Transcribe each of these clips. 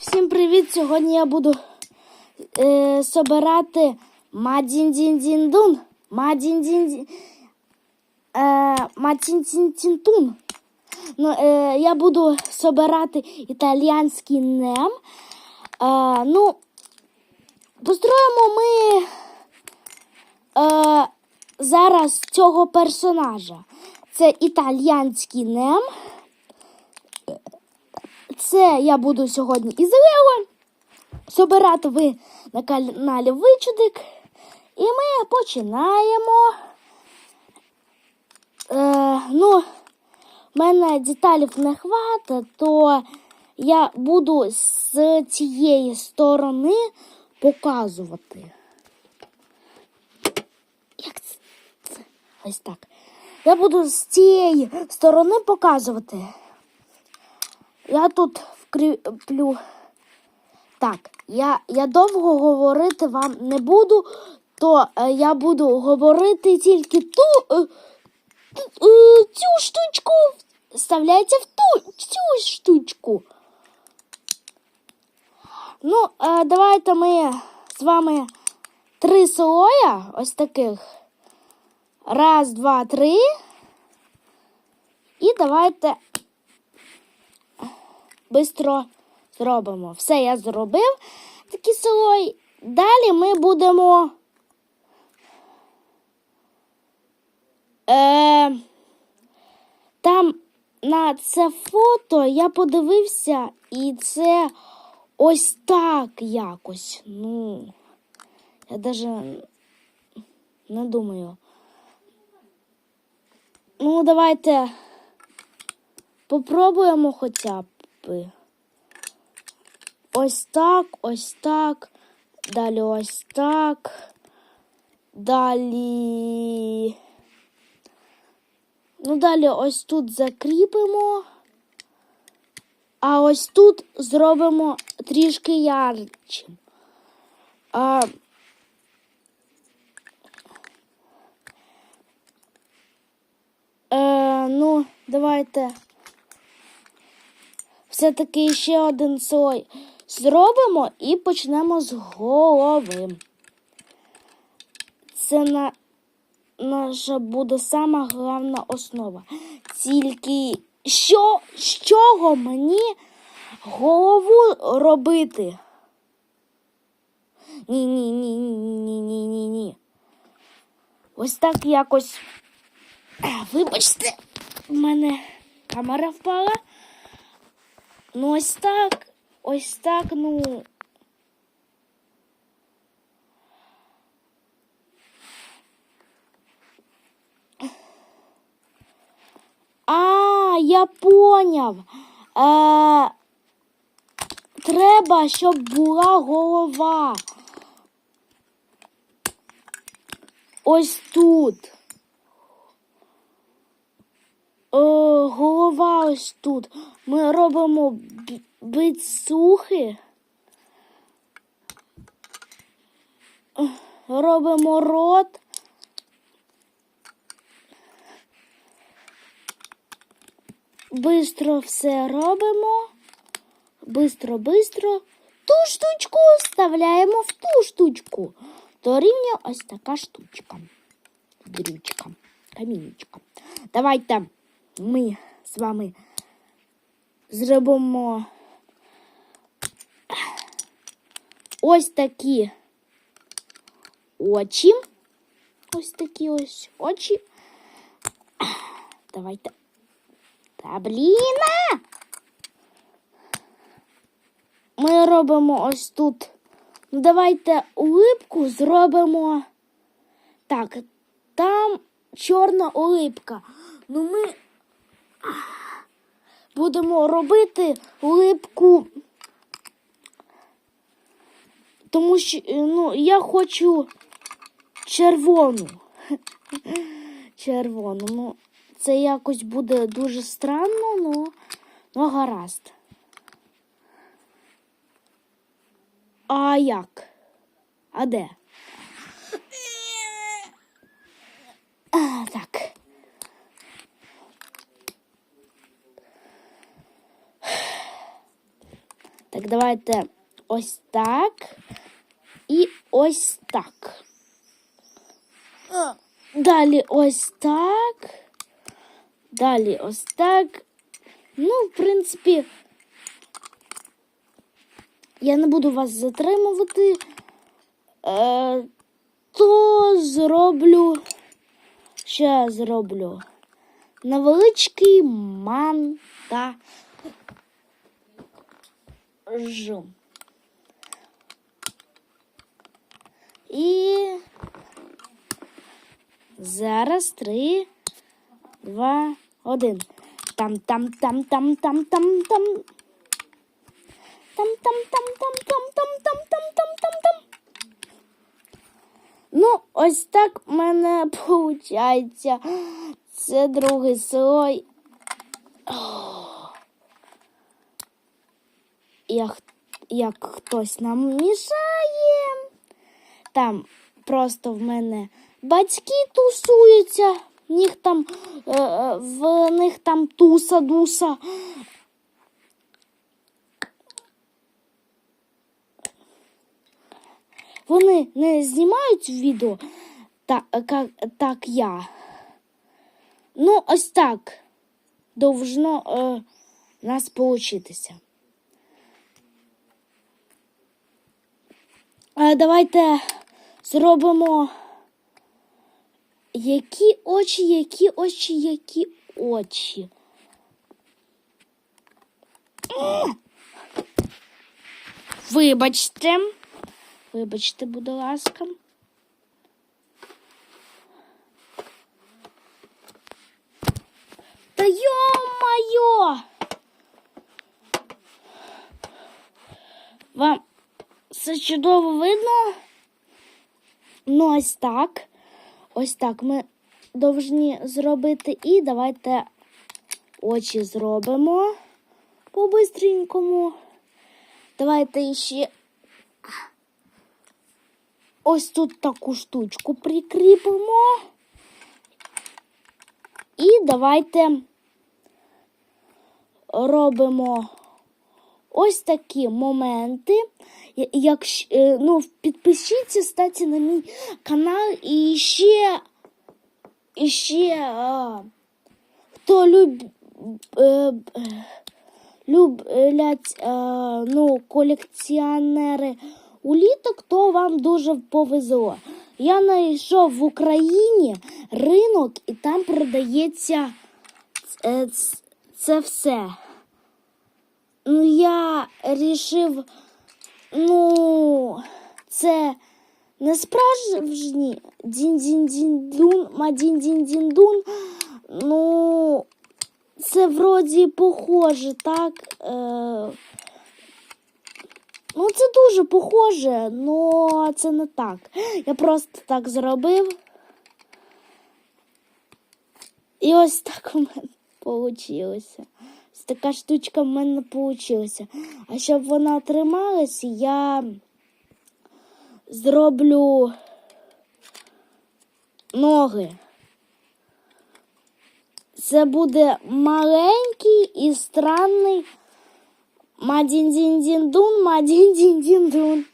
Всім привіт! Сьогодні я буду е, собирати мадін-дін-дін-дун. Мадін-дін-дін. Е, Матін-тін-тін-тун. Ну, е, я буду собирати італіянський нем. Е, ну, построїмо ми е, зараз цього персонажа. Це італіянський нем. Це я буду сьогодні із Лего. Собирати ви на каналі Вичудик. І ми починаємо. Е, ну, в мене деталів не хватить, то я буду з цієї сторони показувати. Як це? Ось так. Я буду з цієї сторони показувати. Я тут вкріплю. Так, я, я довго говорити вам не буду, то е, я буду говорити тільки ту е, е, цю штучку. Вставляється в ту цю штучку. Ну, е, давайте ми з вами три слоя ось таких. Раз, два, три. І давайте бистро зробимо. Все я зробив такий слой. Далі ми будемо. Е, там на це фото я подивився, і це ось так якось. Ну, я навіть не думаю. Ну, давайте попробуємо хоча б. Ось так, ось так. Далі ось так. Далі. Ну, далі ось тут закріпимо. А ось тут зробимо трішки ярчим. А, е, ну, давайте все-таки ще один слой зробимо і почнемо з голови. Це на, наша буде сама головна основа. Тільки що, з чого мені голову робити? Ні, ні, ні, ні, ні, ні, ні, ні. Ось так якось. Вибачте, в мене камера впала. Ну, ось так, ось так, ну. А, я поняв. Е, треба, щоб була голова. Ось тут. Е, голова ось тут. Ми робимо бицухи. Робимо рот. Бистро все робимо. Бистро, бистро. Ту штучку вставляємо в ту штучку. Дорівнює ось така штучка. Дрючка, камінечка. Давайте ми з вами зробимо ось такі очі. Ось такі ось очі. Давайте. Та бліна! Ми робимо ось тут. Ну, давайте улипку зробимо. Так, там чорна улипка. Ну ми будемо робити липку. Тому що е, ну, я хочу червону. Червону. Ну, це якось буде дуже странно, ну, ну гаразд. А як? А де? А, так. Так. Давайте ось так. І ось так. Далі ось так. Далі ось так. Ну, в принципі, я не буду вас затримувати. Е, то зроблю. Я зроблю? Невеличкий монтаж. І зараз три, два, один. Там, там, там, там, там, там, там. Там, там, там, там, там, там, там, там, там, там, там. Ну, ось так в мене виходить. Це другий слой. Ох. Як, як хтось нам мішає. Там просто в мене батьки тусуються. В них там, е, е, в них там туса-дуса. Вони не знімають відео так, як, так я. Ну, ось так должно е, нас получитися. Давайте зробимо які очі, які очі, які очі. Вибачте. Вибачте, будь ласка. Та йо-майо! Вам все чудово видно? Ну, ось так. Ось так ми повинні зробити. І давайте очі зробимо по-бистренькому. Давайте ще ось тут таку штучку прикріпимо. І давайте робимо ось такі моменти. Я- Якщо, е, ну, підпишіться, статі на мій канал і ще, і ще а, хто люб, е, люблять е, ну, колекціонери уліток, то вам дуже повезло. Я знайшов в Україні ринок і там продається е, ц- це все. Ну, рішив, ну, це не справжній дін-дін-дін-дун, мадін-дін-дін-дун. Ну, це вроді похоже, так? Е, ну, це дуже похоже, але це не так. Я просто так зробив. І ось так у мене вийшло. Така штучка в мене вийшла. А щоб вона трималась, я зроблю ноги. Це буде маленький і странний Мадін-дін-дін-дун, Мадін-дін-дін-дун.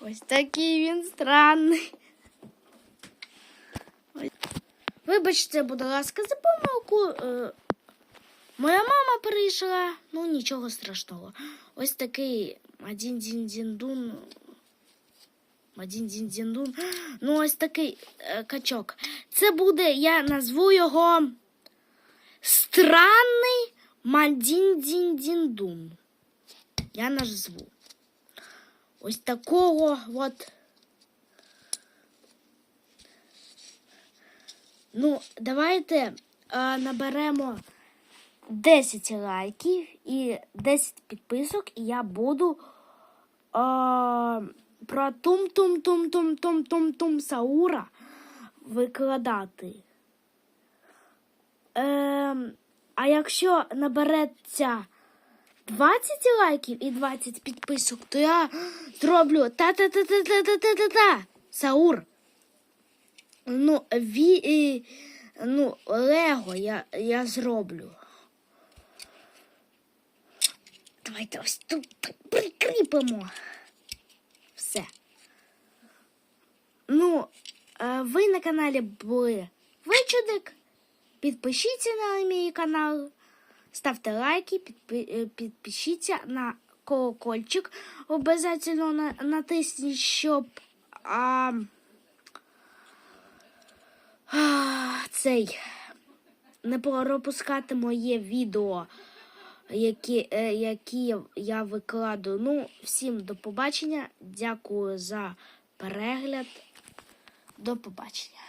Ось такий він странний. Вибачте, будь ласка, за помилку. Моя мама прийшла, ну нічого страшного. Ось такий Мадін-дін-дін-дун. Мадін-дін-дін-дун. Ну, ось такий е, качок. Це буде, я назву його Странний Мадін-дін-дін-дун. Я назву. Ось такого от. Ну, давайте е, наберемо 10 лайків і 10 підписок, і я буду е, про тум-тум-тум-тум-тум-тум-тум Саура викладати. Ем, а якщо набереться 20 лайків і 20 підписок, то я зроблю та-та-та-та-та-та-та-та. Саур. Ну, ві, і, ну, Лего я, я зроблю. Давайте ось тут прикріпимо. Все. Ну, е, ви на каналі були Вичудик. Підпишіться на мій канал, ставте лайки, е, підпишіться на колокольчик. Обов'язково натисніть, щоб а, а, цей не пропускати моє відео, які, е, які я викладу. Ну, всім до побачення. Дякую за перегляд. До побачення.